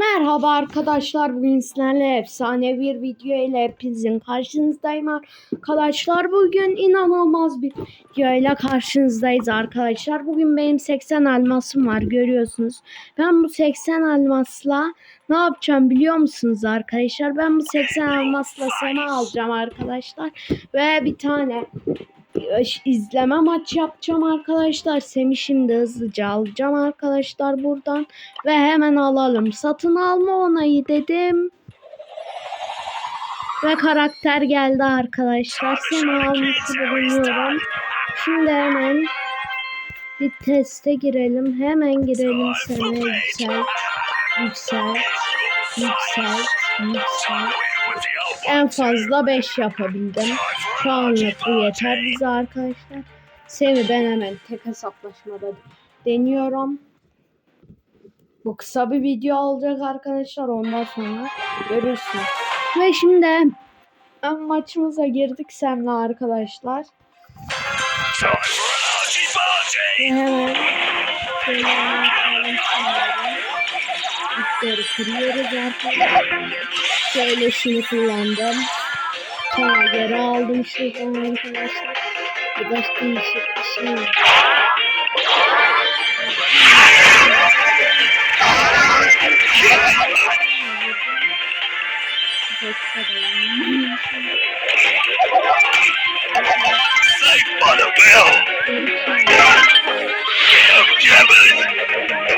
Merhaba arkadaşlar bugün sizlerle efsane bir video ile hepinizin karşınızdayım arkadaşlar. Bugün inanılmaz bir video ile karşınızdayız arkadaşlar. Bugün benim 80 elmasım var görüyorsunuz. Ben bu 80 elmasla ne yapacağım biliyor musunuz arkadaşlar? Ben bu 80 elmasla sema alacağım arkadaşlar. Ve bir tane izleme maç yapacağım arkadaşlar. Semih şimdi hızlıca alacağım arkadaşlar buradan. Ve hemen alalım. Satın alma onayı dedim. Ve karakter geldi arkadaşlar. Seni almışı bulunuyorum. Şimdi hemen bir teste girelim. Hemen girelim sana yüksel. Yüksel. Yüksel. Yüksel. En fazla 5 yapabildim. Şu anlık bu yeter bize arkadaşlar. Seni ben hemen tek hesaplaşmada deniyorum. Bu kısa bir video olacak arkadaşlar. Ondan sonra görürsünüz. Ve şimdi maçımıza girdik seninle arkadaşlar. Ve hemen İpleri kırıyoruz arkadaşlar. Şöyle şunu kullandım. Sonra geri aldım şuradan arkadaşlar. Bu da değişik bir şey. The bell. Damn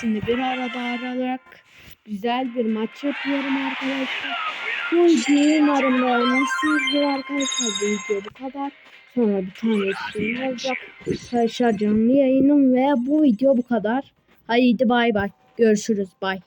Hepsini bir arada arayarak güzel bir maç yapıyorum arkadaşlar. Bu videoyu umarım beğenmişsinizdir arkadaşlar. Bu video bu kadar. Sonra bir tane şeyim olacak. Arkadaşlar canlı yayınım ve bu video bu kadar. Haydi bay bay. Görüşürüz bay.